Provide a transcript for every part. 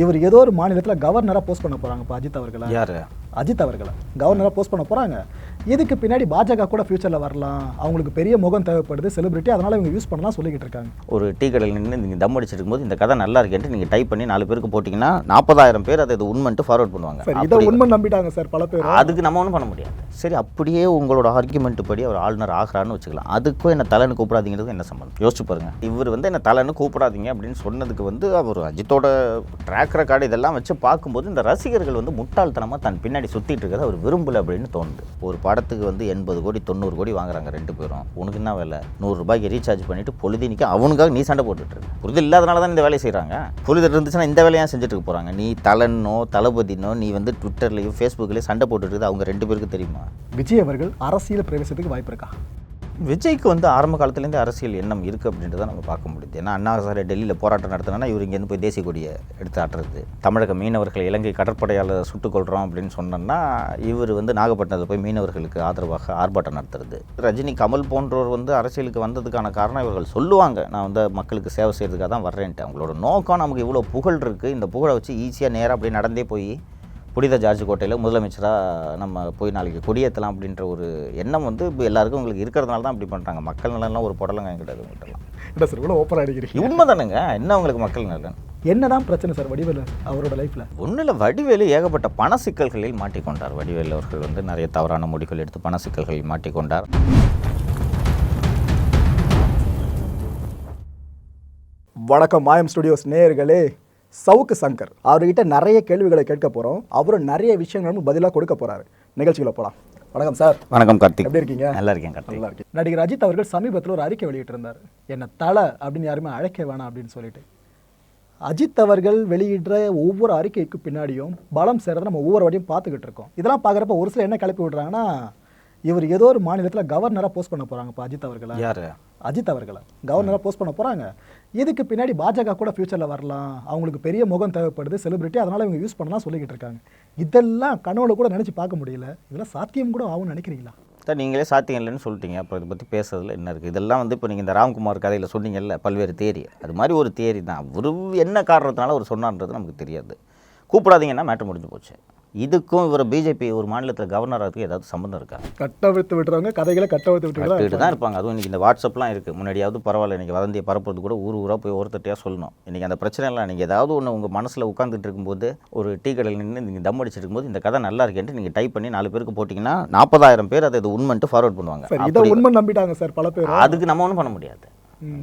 இவர் ஏதோ ஒரு மாநிலத்தில் கவர்னராக போஸ்ட் பண்ண போகிறாங்க இப்போ அஜித் அவர்களை. யாரு? அஜித் அவர்களை. கவர்னராக போஸ்ட் பண்ண போகிறாங்க இதுக்கு பின்னாடி பாஜக கூட ஃபியூச்சரில் வரலாம். அவங்களுக்கு பெரிய முகம் தேவைப்படுது செலிபிரிட்டி அதனால இவங்க யூஸ் பண்ணலாம் சொல்லிக்கிட்டு இருக்காங்க. ஒரு டீ கடையில் நின்று நீங்கள் தம் அடிச்சிட்டு இருக்கும்போது இந்த கதை நல்லா இருக்கேன்ட்டு நீங்கள் டைப் பண்ணி நாலு பேருக்கு போட்டிங்கன்னா நாற்பதாயிரம் பேர் அதை இது உண்மைன்ட்டு ஃபார்வர்ட் பண்ணுவாங்க. சரி இதை உண்மை நம்பிட்டாங்க சார் பல பேர். அதுக்கு நம்ம ஒன்றும் பண்ண முடியாது. சரி அப்படியே உங்களோட ஆர்குமெண்ட் படி அவர் ஆளுநர் ஆகிறான்னு வச்சுக்கலாம். அதுக்கும் என்ன தலைன்னு கூப்பிடாதீங்கிறது என்ன சம்பந்தம்? யோசிச்சு பாருங்க. இவர் வந்து என்ன தலைன்னு கூப்பிடாதீங்க அப்படின்னு சொன்னதுக்கு வந்து அவர் அஜித்தோட ட்ராக் ரெக்கார்டு இதெல்லாம் வச்சு பார்க்கும்போது இந்த ரசிகர்கள் வந்து முட்டாள்தனமாக தன் பின்னாடி சுற்றிட்டு இருக்கிறத அவர் விரும்பல அப்படின்னு தோணுது. ஒரு படத்துக்கு வந்து எண்பது கோடி தொண்ணூறு கோடி வாங்குறாங்க ரெண்டு பேரும். உனக்கு என்ன வேலை? நூறுரூபாய்க்கு ரீசார்ஜ் பண்ணிட்டு பொழுதினிக்கு அவனுக்காக நீ சண்டை போட்டுட்டு இருக்கு. புரிதல் இல்லாதனால தான் இந்த வேலையை செய்கிறாங்க புரிதல் இருந்துச்சுன்னா இந்த வேலையாக செஞ்சுட்டு இருக்க போகிறாங்க நீ தலனோ தளபதினோ நீ வந்து ட்விட்டர்லையும் ஃபேஸ்புக்லேயும் சண்டை போட்டுட்டு இருக்குது. அவங்க ரெண்டு பேருக்கு தெரியுமா? விஜய் அவர்கள் அரசியல் பிரவேசத்துக்கு வாய்ப்பு இருக்கா? விஜய்க்கு வந்து ஆரம்ப காலத்துலேருந்து அரசியல் எண்ணம் இருக்குது அப்படின்றத நம்ம பார்க்க முடியுது. ஏன்னா அண்ணா சார் டெல்லியில் போராட்டம் நடத்தினா இவர் இங்கேருந்து போய் தேசிய கொடியை எடுத்து ஆட்டுறது. தமிழக மீனவர்களை இலங்கை கடற்படையால் சுட்டுக் கொள்கிறோம் அப்படின்னு சொன்னோன்னா இவர் வந்து நாகப்பட்டினத்தில் போய் மீனவர்களுக்கு ஆதரவாக ஆர்ப்பாட்டம் நடத்துறது. ரஜினி கமல் போன்றோர் வந்து அரசியலுக்கு வந்ததுக்கான காரணம் இவர்கள் சொல்லுவாங்க. நான் வந்து மக்களுக்கு சேவை செய்கிறதுக்காக தான் வர்றேன்ட்டு. அவங்களோட நோக்கம் நமக்கு இவ்வளோ புகழ் இருக்குது இந்த புகழை வச்சு ஈஸியாக நேராக அப்படியே நடந்தே போய் புனித ஜார்ஜ் கோட்டையில் முதலமைச்சராக நம்ம போய் நாளைக்கு கொடியேற்றலாம் அப்படின்ற ஒரு எண்ணம் வந்து இப்போ எல்லாருக்கும் உங்களுக்கு இருக்கிறதுனால தான் அப்படி பண்ணுறாங்க மக்கள் நலன்லாம் ஒரு புடலங்க கிடையாது உங்கள்கிட்டலாம் என்ன சார் இவ்வளோ ஓப்பன் அடிக்கிறீங்க. உண்மை தானுங்க என்ன உங்களுக்கு மக்கள் நலன்? என்னதான் பிரச்சனை சார் வடிவேலு அவரோட லைஃப்பில் ஒன்றும் இல்லை வடிவேலு ஏகப்பட்ட பண சிக்கல்களில் மாட்டிக்கொண்டார். வடிவேலு அவர்கள் வந்து நிறைய தவறான முடிவுகள் எடுத்து பண சிக்கல்களில் மாட்டிக்கொண்டார். வணக்கம் மாயம் ஸ்டுடியோஸ் நேயர்களே. சவுக்கு சங்கர். அவர்கிட்ட நிறைய கேள்விகளை கேட்க போகிறோம் அவரும் நிறைய விஷயங்களும் பதிலாக கொடுக்க போகிறாரு நிகழ்ச்சிகளை போகலாம் வணக்கம் சார். வணக்கம் கார்த்திக். எப்படி இருக்கீங்க? நல்லா இருக்கேன் கார்த்திக். நல்லா இருக்கு நடிகர் அஜித் அவர்கள் சமீபத்தில் ஒரு அறிக்கை வெளியிட்டிருந்தார். என்ன தலை அப்படின்னு யாருமே அழைக்க வேணாம் அப்படின்னு சொல்லிட்டு. அஜித் அவர்கள் வெளியிடுற ஒவ்வொரு அறிக்கைக்கு பின்னாடியும் பலம் சேர்றதை நம்ம ஒவ்வொரு வாட்டியும் பார்த்துக்கிட்டு இருக்கோம். இதெல்லாம் பார்க்குறப்ப ஒரு சிலர் என்ன கிளப்பி விடுறாங்கன்னா இவர் ஏதோ ஒரு மாநிலத்தில் கவர்னராக போஸ்ட் பண்ண போகிறாங்க இப்போ அஜித் அவர்களை. யார்? அஜித் அவர்களை. கவர்னராக போஸ்ட் பண்ண போகிறாங்க இதுக்கு பின்னாடி பாஜக கூட ஃபியூச்சரில் வரலாம்? அவங்களுக்கு பெரிய முகம் தேவைப்படுது செலிபிரிட்டி அதனால் இவங்க யூஸ் பண்ணலாம் சொல்லிக்கிட்டு இருக்காங்க. இதெல்லாம் கனவுல கூட நினச்சி பார்க்க முடியல. இதெல்லாம் சாத்தியம் கூட ஆகும்னு நினைக்கிறீங்களா? சார் நீங்களே சாத்தியம் இல்லைன்னு சொல்லிட்டீங்க. அப்போ இதை பற்றி பேசுறதுல என்ன இருக்குது இதெல்லாம் வந்து இப்போ நீங்கள் இந்த ராம்குமார் கதையில் சொன்னீங்கல்ல பல்வேறு தேரி. அது மாதிரி ஒரு தேரி தான். அவரு என்ன காரணத்தினால அவர் சொன்னான்றது நமக்கு தெரியாது. கூப்பிடாதீங்கன்னா மேட்ரு முடிஞ்சு போச்சு. இதுக்கும் இவர் பிஜேபி ஒரு மாநிலத்தில் கவர்னர் ஆகிறதுக்கு ஏதாவது சம்மந்தம் இருக்கா? கட்டவிழ்த்து விட்டுறவங்க கதைகளை கட்டவிழ்த்து விட்டுருக்காங்க தான் இருப்பாங்க. அதுவும் இன்றைக்கி இந்த வாட்ஸ்அப்லாம் இருக்குது முன்னாடியாவது பரவாயில்ல இன்றைக்கி வதந்தியை பரப்புறது கூட ஊர் ஊராக போய் ஒருத்தட்டையாக சொல்லணும். இன்றைக்கி அந்த பிரச்சனை எல்லாம் நீங்கள் ஏதாவது ஒன்று உங்கள் மனசில் உட்காந்துட்டு இருக்கும்போது ஒரு டீ கடையில் நின்று நீங்கள் தம் அடிச்சிட்டு இருக்கும்போது இந்த கதை நல்லா இருக்கேன்ட்டு நீங்கள் டைப் பண்ணி நாலு பேருக்கு போட்டிங்கன்னா நாற்பதாயிரம் பேர் அதை இது உண்மைன்ட்டு ஃபார்வர்ட் பண்ணுவாங்க. சார் இதை உண்மை நம்பிட்டாங்க சார் பல பேர். அதுக்கு நம்ம ஒன்றும் பண்ண முடியாது.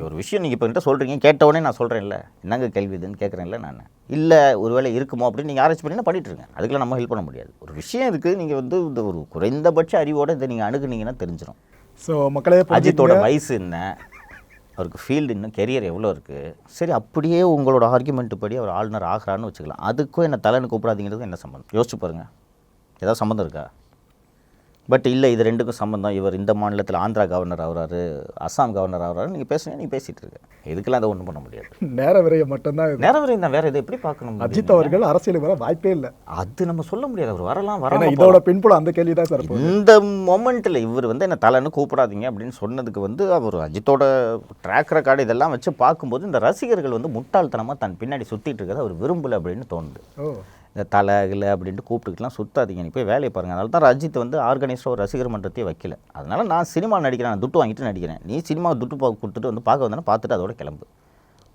ஒரு விஷயம் நீங்கள் இப்போ என்கிட்ட சொல்கிறீங்க கேட்ட உடனே நான் சொல்கிறேன்ல என்னங்க கேள்வி இதுன்னு கேட்குறேன்ல நான். இல்லை ஒருவேளை இருக்குமோ அப்படின்னு நீங்கள் ஆராய்ச்சி பண்ணி பண்ணிட்டு இருங்க. அதுக்கெல்லாம் நம்ம ஹெல்ப் பண்ண முடியாது. ஒரு விஷயம் இருக்குது நீங்கள் வந்து இந்த ஒரு குறைந்தபட்ச அறிவோட இதை நீங்கள் அணுகுனீங்கன்னா தெரிஞ்சிடும் ஸோ மக்களே அஜித்தோட. வயசு என்ன? அவருக்கு ஃபீல்டு இன்னும் கெரியர் எவ்வளோ இருக்குது சரி அப்படியே உங்களோட ஆர்குமெண்ட் படி அவர் ஆளுநர் ஆகிறான்னு வச்சுக்கலாம். அதுக்கும் என்ன தலைன்னு கூப்பிடாதீங்கிறது என்ன சம்மந்தம் யோசிச்சு பாருங்க. ஏதாவது சம்மந்தம் இருக்கா? பட் இல்லை இது ரெண்டுக்கும் சம்மந்தம் இவர் இந்த மாநிலத்தில் ஆந்திரா கவர்னர் ஆகுறாரு அஸ்ஸாம் கவர்னர் ஆகுறாரு நீங்கள் பேசுங்க நீங்கள் பேசிகிட்டு இருக்க இதுக்கெல்லாம் அதை ஒன்றும் பண்ண முடியாது. நேர விரைய மட்டும்தான். நேரம் வரையும் தான் வேறு இதை எப்படி பார்க்கணும் அஜித் அவர்கள் அரசியலுக்கு வர வாய்ப்பே இல்லை. அது நம்ம சொல்ல முடியாது. அவர் வரலாம் வரலாம் இதோட பின்புலம் அந்த கேள்வி தான் சார் இந்த மொமெண்ட்டில் இவர் வந்து என்ன தலைன்னு கூப்பிடாதீங்க அப்படின்னு சொன்னதுக்கு வந்து அவர் அஜித்தோட ட்ராக் ரெக்கார்டு இதெல்லாம் வச்சு பார்க்கும்போது இந்த ரசிகர்கள் வந்து முட்டாள்தனமாக தன் பின்னாடி சுற்றிட்டு இருக்கிறத அவர் விரும்பல அப்படின்னு தோணுது. இந்த தலை இல்லை அப்படின்ட்டு கூப்பிட்டுக்கிட்டுலாம் சுத்தாதீங்க. நீ போய் வேலையை பாருங்கள் அதனால தான் அஜித் வந்து ஆர்கனைஸ்டாக ஒரு ரசிகர் மன்றத்தையே வைக்கல. அதனால் நான் சினிமா நடிக்கிறேன். நான் துட்டு வாங்கிட்டு நடிக்கிறேன். நீ சினிமா துட்டு பா கொடுத்துட்டு வந்து பார்க்க வந்தேன்னா பார்த்துட்டு அதோட கிளம்பு.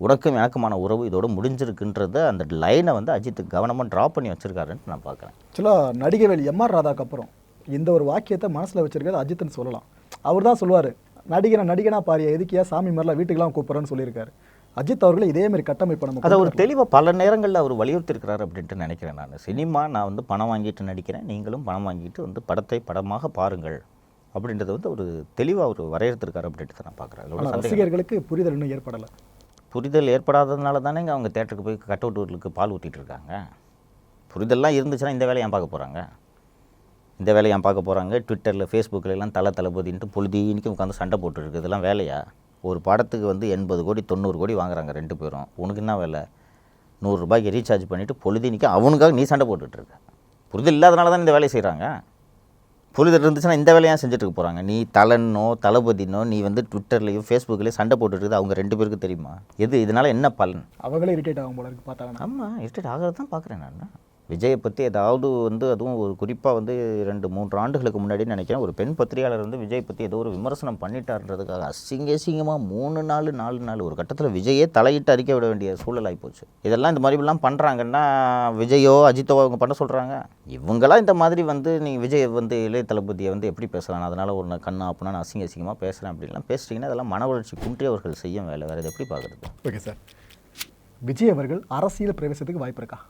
உனக்கும் எனக்குமான உறவு இதோட முடிஞ்சிருக்குன்றத அந்த லைனை வந்து அஜித் கவனமாக ட்ராப் பண்ணி வச்சுருக்காருன்ட்டு நான் பார்க்குறேன். ஆக்சுவலாக நடிகவேல் எம்ஆர் ராதாக்கு அப்புறம் இந்த ஒரு வாக்கியத்தை மனசில் வச்சிருக்கிறது அஜித்னு சொல்லலாம். அவர் தான் சொல்லுவார் நடிகனை நடிகனா பாரியா எதுக்கியா சாமி மாதிரிலாம் வீட்டுக்கெல்லாம் கூப்பிட்றேன்னு சொல்லியிருக்காரு. அஜித் அவர்கள் இதே மாதிரி கட்டமைப்பை நம்ம அதை ஒரு தெளிவாக பல நேரங்களில் அவர் வலியுறுத்திருக்கிறார் அப்படின்ட்டு நினைக்கிறேன் நான். சினிமா நான் வந்து பணம் வாங்கிட்டு நடிக்கிறேன் நீங்களும் பணம் வாங்கிட்டு வந்து படத்தை படமாக பாருங்கள் அப்படின்றத வந்து ஒரு தெளிவாக அவர் வரையறுத்திருக்காரு அப்படின்ட்டு தான் நான் பார்க்குறேன். ரசிகர்களுக்கு புரிதல் இன்னும் ஏற்படலை. புரிதல் ஏற்படாததுனால தானேங்க அவங்க தேட்டருக்கு போய் கட் அவுட்டுகளுக்கு பால் ஊற்றிட்டு இருக்காங்க. புரிதல்லாம் இருந்துச்சுன்னா இந்த வேலையை ஏன் பார்க்க போகிறாங்க இந்த வேலையை ஏன் பார்க்க போகிறாங்க ட்விட்டரில் ஃபேஸ்புக்கில் எல்லாம் தலை தளபதின்ட்டு பொழுதீனிக்கும் உட்காந்து சண்டை போட்டுருக்கு இதெல்லாம் வேலையா? ஒரு படத்துக்கு வந்து எண்பது கோடி தொண்ணூறு கோடி வாங்குறாங்க ரெண்டு பேரும். உனக்கு என்ன வேலை? நூறுரூபாய்க்கு ரீசார்ஜ் பண்ணிவிட்டு பொழுதீனிக்கு அவனுக்காக நீ சண்டை போட்டுட்டு இருக்க புரிதல் இல்லாதனால தான் இந்த வேலையை செய்கிறாங்க புரிதல் இருந்துச்சுன்னா இந்த வேலையாக செஞ்சுட்டு போகிறாங்க நீ தலனோ தளபதினோ நீ வந்து ட்விட்டர்லேயோ ஃபேஸ்புக்லேயும் சண்டை போட்டுட்டு அவங்க ரெண்டு பேருக்கு தெரியுமா? எது இதனால் என்ன பலன்? அவங்களே இரிட்டேட் ஆகும் போல இருக்கு பார்த்தாங்கன்னா. ஆமாம் இரிட்டேட் ஆகிறது தான் பார்க்குறேன் நான். விஜயை பற்றி ஏதாவது வந்து அதுவும் ஒரு குறிப்பாக வந்து ரெண்டு மூன்று ஆண்டுகளுக்கு முன்னாடி நினைக்கிறேன். ஒரு பெண் பத்திரிகையாளர் வந்து விஜய் பற்றி ஏதோ ஒரு விமர்சனம் பண்ணிட்டாருன்றதுக்காக அசிங்க அசிங்கமாக மூணு நாள் நாலு நாள் ஒரு கட்டத்தில் விஜயே தலையிட்டு அறிக்கை விட வேண்டிய சூழல் ஆகிப்போச்சு இதெல்லாம் இந்த மாதிரிலாம் பண்ணுறாங்கன்னா விஜயோ அஜித்தோ அவங்க பண்ண சொல்கிறாங்க இவங்களாம் இந்த மாதிரி வந்து நீங்கள் விஜய் வந்து இளைய தளபதியை வந்து எப்படி பேசலாம்? அதனால் ஒரு நான் கண்ணா அப்படின்னா நான் அசிங்க அசிங்கமாக பேசுகிறேன் அப்படின்லாம் பேசுகிறீங்கன்னா அதெல்லாம் மன வளர்ச்சி குன்றி அவர்கள் செய்யும் வேலை. வேறு எப்படி பார்க்குறது? Okay sir. விஜய் அவர்கள் அரசியல் பிரவேசத்துக்கு வாய்ப்பு இருக்கா?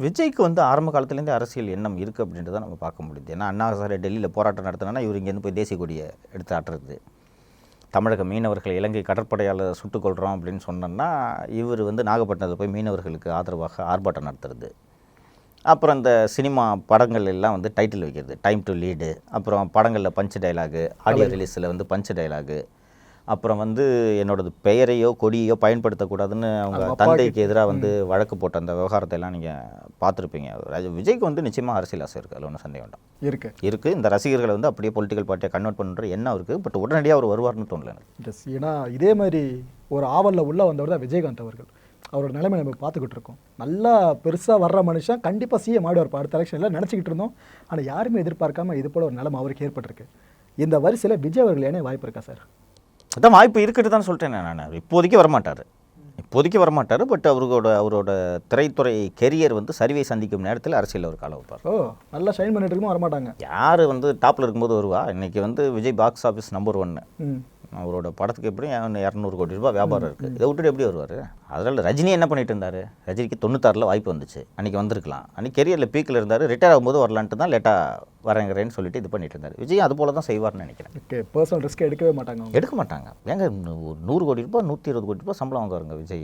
விஜய்க்கு வந்து ஆரம்ப காலத்துலேருந்தே அரசியல் எண்ணம் இருக்குது அப்படின்றத நம்ம பார்க்க முடியுது. ஏன்னா அண்ணா சார் டெல்லியில் போராட்டம் நடத்தினா இவர் இங்கேருந்து போய் தேசிய கொடியை எடுத்து ஆட்டுறது. தமிழக மீனவர்களை இலங்கை கடற்படையால் சுட்டுக் கொல்றோம் அப்படின்னு சொன்னோன்னா இவர் வந்து நாகப்பட்டினத்தில் போய் மீனவர்களுக்கு ஆதரவாக ஆர்ப்பாட்டம் நடத்துறது. அப்புறம் இந்த சினிமா படங்கள் எல்லாம் வந்து டைட்டில் வைக்கிறது. டைம் டு லீடு அப்புறம் படங்களில் பஞ்ச் டைலாகு ஆடியோ ரிலீஸில் வந்து பஞ்ச் டைலாகு அப்புறம் வந்து என்னோடது பெயரையோ கொடியோ பயன்படுத்தக்கூடாதுன்னு அவங்க தந்தைக்கு எதிராக வந்து வழக்கு போட்ட அந்த விவகாரத்தை எல்லாம் நீங்கள் பார்த்துருப்பீங்க விஜய்க்கு வந்து நிச்சயமாக அரசியல் ஆசை இருக்குது அதில் ஒன்றும் சந்தேகம் வேண்டாம். இருக்கு. இருக்குது இந்த ரசிகர்களை வந்து அப்படியே பொலிட்டிக்கல் பார்ட்டியை கன்வெர்ட் பண்ணுற எண்ணம் இருக்குது பட் உடனடியாக அவர் வருவார்னு தோணல எஸ் ஏன்னா இதே மாதிரி ஒரு ஆவலில் உள்ள வந்தவர் தான் விஜயகாந்த் அவர்கள். அவரோட நிலைமை நம்ம பார்த்துக்கிட்டு இருக்கோம். நல்லா பெருசாக வர்ற மனுஷன் கண்டிப்பாக சிஎம் ஆடுவார் அடுத்த எலெக்ஷனில் நினச்சிக்கிட்டு இருந்தோம். ஆனால் யாருமே எதிர்பார்க்காம இது போல ஒரு நிலைமை அவருக்கு ஏற்பட்டிருக்கு. இந்த வரிசையில் விஜய் அவர்கள் ஏனே வாய்ப்பு இருக்கா சார் அதான் வாய்ப்பு இருக்குன்னு தான் சொல்லிட்டேன் நான். இப்போதைக்கு வரமாட்டார். இப்போதைக்கு வரமாட்டார் பட் அவரோட அவரோட திரைத்துறை கெரியர் வந்து சரிவை சந்திக்கும் நேரத்தில் அரசியல் அவர் கால வைப்பார். ஓ நல்லா ஷைன் பண்ணிட்டு இருக்குமோ வரமாட்டாங்க. யார் வந்து டாப்பில் இருக்கும்போது வருவா? இன்னைக்கு வந்து விஜய் பாக்ஸ் ஆஃபீஸ் நம்பர் ஒன்று அவரோட படத்துக்கு எப்படியும் இரநூறு கோடி ரூபாய் வியாபாரம் இருக்குது இதை விட்டுட்டு எப்படி வருவார்? அதனால் ரஜினி என்ன பண்ணிட்டு இருந்தார் ரஜினிக்கு தொண்ணூத்தாறில் வாய்ப்பு வந்துச்சு. அன்றைக்கி வந்திருக்கலாம். அன்றைக்கி கெரியரில் பீக்கில் இருந்தார். ரிட்டையர் ஆகும்போது வரலான்ட்டு தான் லேட்டாக வரேங்கிறேன்னு சொல்லிட்டு இது பண்ணிட்டு இருந்தார் விஜய் அது போல தான் செய்வார்னு நினைக்கிறேன். ஓகே பர்சனல் ரிஸ்க் எடுக்கவே மாட்டாங்க எடுக்க மாட்டாங்க. ஏங்க ஒரு நூறு கோடி ரூபாய் நூற்றி இருபது கோடி ரூபாய் சம்பளம் வாங்குவாருங்க விஜய்.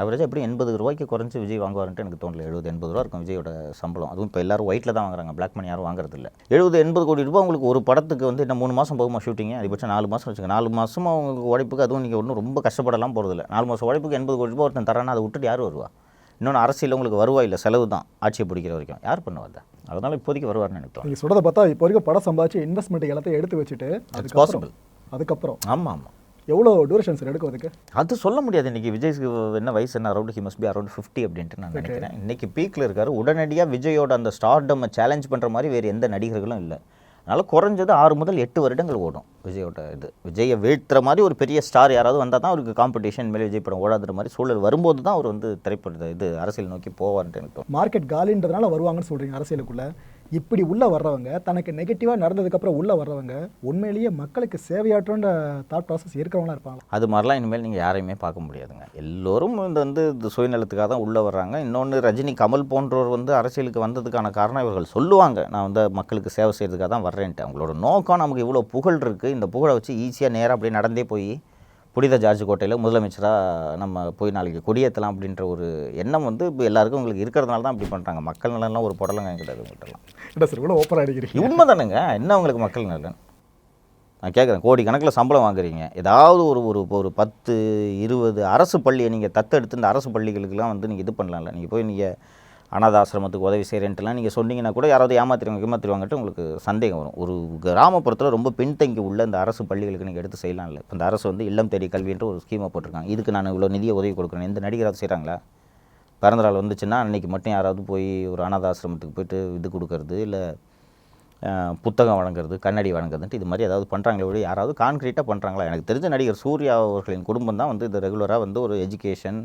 ஆவரேஜாக எப்படி எண்பது ரூபாய்க்கு குறைஞ்சு விஜய் வாங்குவாருன்ட்டு எனக்கு தோணல. எழுபது எண்பது ரூபா இருக்கும் விஜயோட சம்பளம். அதுவும் இப்போ எல்லாரும் ஒயிட்டில் தான் வாங்குறாங்க. பிளாக் மணி யாரும் வாங்குறது இல்லை எழுபது எண்பது கோடி ரூபாய் உங்களுக்கு ஒரு படத்துக்கு வந்து என்ன மூணு மாதம் போகுமா ஷூட்டிங் அதிகபட்சம் நாலு மாதம் வச்சுங்க நாலு மாதம் உங்களுக்கு உழைப்புக்கு அதுவும் நீங்கள் ஒன்றும் ரொம்ப கஷ்டப்படலாம் போகிறதில்ல நாலு மாதம் உழைப்புக்கு எண்பது கோடி ரூபாய் ஒருத்தன் தரானா அதை விட்டுட்டு யார் வருவா? இன்னொன்று அரசியல் உங்களுக்கு வருவா இல்லை செலவு தான் ஆட்சியை பிடிக்கிற வரைக்கும். யார் பண்ணுவாங்க அதனால் இப்போதைக்கு வருவார்னு எனக்கு தோணும் நீங்கள் சொல்கிறத பார்த்தா இப்போ வரைக்கும் படம் சம்பாதிச்சு இன்வெஸ்ட்மெண்ட் எல்லாத்தையும் எடுத்து வச்சுட்டு அதுக்கப்புறம் possible. அதுக்கப்புறம். ஆமாம் ஆமாம் எவ்வளோ டூரேஷன் சார் எடுக்கும் அதுக்கு? அது சொல்ல முடியாது. இன்னைக்கு விஜய்க்கு என்ன வயசு என்ன around he must be around fifty அப்படின்ட்டு நான் நினைக்கிறேன். இன்னைக்கு பீக்கில் இருக்காரு. உடனடியாக விஜயோட அந்த ஸ்டார்டம் சேலஞ்ச் பண்ணுற மாதிரி வேறு எந்த நடிகர்களும் இல்லை. அதனால் குறைஞ்சது ஆறு முதல் எட்டு வருடங்கள் ஓடும் விஜயோட இது. விஜயை வீழ்த்துற மாதிரி ஒரு பெரிய ஸ்டார் யாராவது வந்தால் தான் அவருக்கு காம்படிஷன் மேலே விஜய் படம் ஓடாதுற மாதிரி சூழல் வரும்போது தான் அவர் வந்து திரைப்பட இது அரசியல் நோக்கி போவார்ன்ட்டு எனக்கு மார்க்கெட் காலின்றதுனால வருவாங்கன்னு சொல்கிறீங்க அரசியலுக்குள்ள. இப்படி உள்ளே வர்றவங்க தனக்கு நெகட்டிவாக நடந்ததுக்கப்புறம் உள்ளே வர்றவங்க உண்மையிலேயே மக்களுக்கு சேவையாற்றுன்ற தாட் ப்ராசஸ் இருக்கிறவங்களா இருப்பாங்க அது மாதிரிலாம் இனிமேல் நீங்கள் யாரையுமே பார்க்க முடியாதுங்க. எல்லோரும் இந்த வந்து இந்த சுயநலத்துக்காக தான் உள்ளே வர்றாங்க. இன்னொன்று ரஜினி கமல் போன்றோர் வந்து அரசியலுக்கு வந்ததுக்கான காரணம் இவர்கள் சொல்லுவாங்க. நான் வந்து மக்களுக்கு சேவை செய்யறதுக்காக தான் வர்றேன்ட்டு. அவங்களோட நோக்கம் நமக்கு இவ்வளோ புகழ் இருக்குது இந்த புகழை வச்சு ஈஸியாக நேராக அப்படியே நடந்தே போய் புனித ஜார்ஜ் கோட்டையில் முதலமைச்சராக நம்ம போய் நாளைக்கு கொடியேற்றலாம் அப்படின்ற ஒரு எண்ணம் வந்து இப்போ எல்லாருக்கும் உங்களுக்கு இருக்கிறதுனால தான் அப்படி பண்ணுறாங்க மக்கள் நலன்லாம் ஒரு புடலங்க கிடையாது உங்கள்கிட்டலாம் என்ன சார் இவ்வளோ ஓப்பனாக அடிக்கிறீங்க. உண்மை தானுங்க என்ன உங்களுக்கு மக்கள் நலன்? நான் கேட்குறேன் கோடி கணக்கில் சம்பளம் வாங்குறீங்க. ஏதாவது ஒரு ஒரு ஒரு பத்து இருபது அரசு பள்ளியை நீங்கள் தத்தெடுத்து இந்த அரசு பள்ளிகளுக்கெல்லாம் வந்து நீங்கள் இது பண்ணலாம்ல. நீங்கள் போய் நீங்கள் அனாதாசிரமத்துக்கு உதவி செய்கிறேன்ட்டுலாம் நீங்கள் சொன்னீங்கன்னா கூட யாராவது ஏமாத்திருவாங்க ஏமாத்திருவாங்கட்டு உங்களுக்கு சந்தேகம் வரும். ஒரு கிராமப்புறத்தில் ரொம்ப பின்தங்கி உள்ள இந்த அரசு பள்ளிகளுக்கு நீங்கள் எடுத்து செய்யலாம் இப்போ இந்த அரசு வந்து இல்லம் தேடி கல்வின்ற ஒரு ஸ்கீமை போட்டிருக்காங்க. இதுக்கு நான் இவ்வளோ நிதியை உதவி கொடுக்குறேன். எந்த நடிகராக செய்கிறாங்களா பிறந்த நாள் வந்துச்சுன்னா அன்றைக்கி மட்டும் யாராவது போய் ஒரு அனாதாசிரமத்துக்கு போயிட்டு இது கொடுக்கறது இல்லை புத்தகம் வழங்குறது கண்ணாடி வழங்குறதுன்ட்டு இது மாதிரி ஏதாவது பண்ணுறாங்களே விட யாராவது கான்க்ரீட்டாக பண்ணுறாங்களா எனக்கு தெரிஞ்ச நடிகர் சூர்யா அவர்களின் குடும்பம் தான் வந்து இது ரெகுலராக வந்து ஒரு எஜுகேஷன்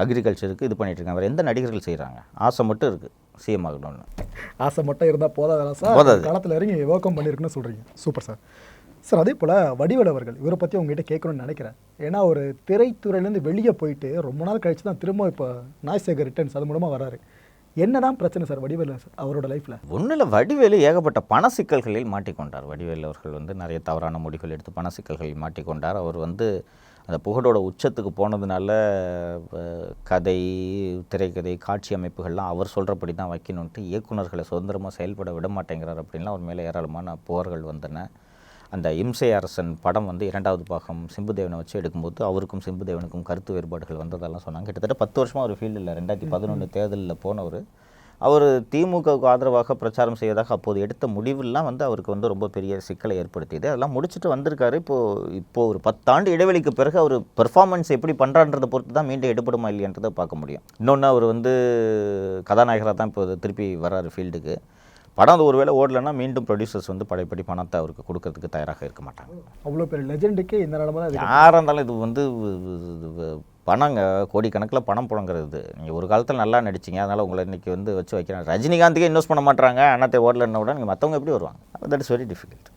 அக்ரிகல்ச்சருக்கு இது பண்ணிட்டு இருக்காங்க வேறு எந்த நடிகர்கள் செய்கிறாங்க ஆசை மட்டும் இருக்குது சிஎம் ஆகணும்னு. ஆசை மட்டும் இருந்தால் போதாதா சார்? போதாது. காலத்தில் இறங்கி ஓக்கம் பண்ணியிருக்குன்னு சொல்கிறீங்க சூப்பர் சார். சார் அதே போல் வடிவேலு அவர்கள் இவரை பற்றி உங்ககிட்ட கேட்கணும்னு நினைக்கிறேன். ஏன்னா ஒரு திரைத்துறையிலேருந்து வெளியே போயிட்டு ரொம்ப நாள் கழிச்சு தான் திரும்ப இப்போ நாய்சேகர் ரிட்டர்ன்ஸ் அது மூலமாக வராரு. என்னதான் பிரச்சனை சார் வடிவேலு சார் அவரோட லைஃப்பில் ஒன்றும் இல்லை. வடிவேலு ஏகப்பட்ட பண சிக்கல்களில் மாட்டிக்கொண்டார். வடிவேலு அவர்கள் வந்து நிறைய தவறான முடிவுகள் எடுத்து பண சிக்கல்களில் மாட்டிக்கொண்டார். அவர் வந்து அந்த புகழோட உச்சத்துக்கு போனதுனால கதை திரைக்கதை காட்சி அமைப்புகள்லாம் அவர் சொல்கிறபடி தான் வைக்கணுன்ட்டு இயக்குனர்களை சுதந்திரமாக செயல்பட விட மாட்டேங்கிறார் அப்படின்லாம் அவர் மேலே ஏராளமான புகார்கள் வந்தன. அந்த இம்சை அரசன் படம் வந்து இரண்டாவது பாகம் சிம்புதேவனை வச்சு எடுக்கும்போது அவருக்கும் சிம்புதேவனுக்கும் கருத்து வேறுபாடுகள் வந்ததெல்லாம் சொன்னாங்க. கிட்டத்தட்ட பத்து வருஷமாக ஒரு ஃபீல்டில் ரெண்டாயிரத்தி பதினொன்று தேர்தலில் போனவர். அவர் திமுகவுக்கு ஆதரவாக பிரச்சாரம் செய்வதாக அப்போது எடுத்த முடிவெல்லாம் வந்து அவருக்கு வந்து ரொம்ப பெரிய சிக்கலை ஏற்படுத்தியது. அதெல்லாம் முடிச்சுட்டு வந்திருக்காரு. இப்போது இப்போ ஒரு பத்தாண்டு இடைவெளிக்கு பிறகு அவர் பெர்ஃபார்மன்ஸ் எப்படி பண்ணுறான்றதை பொறுத்து தான் மீண்டும் எடுபடுமா இல்லையன்றதை பார்க்க முடியும். இன்னொன்று அவர் வந்து கதாநாயகராக தான் இப்போ திருப்பி வர்றாரு ஃபீல்டுக்கு. படம் அது ஒருவேளை ஓடலைன்னா மீண்டும் ப்ரொடியூசர்ஸ் வந்து படைப்படி பணத்தை அவருக்கு கொடுக்கறதுக்கு தயாராக இருக்க மாட்டாங்க. அவ்வளோ பெரிய லெஜெண்டுக்கே இந்த நிலமை யாராக இருந்தாலும் இது வந்து பணங்க கோடிக்கணக்கில் பணம் புழங்குறது. நீங்கள் ஒரு காலத்தில் நல்லா நடிச்சீங்க அதனால் உங்களை இன்றைக்கி வந்து வச்சு வைக்கிறேன். ரஜினிகாந்துக்கே இன்வெஸ்ட் பண்ண மாட்டாங்க அண்ணாத்தை ஓடலன்னா விட நீங்கள் மற்றவங்க எப்படி வருவாங்க? That is very difficult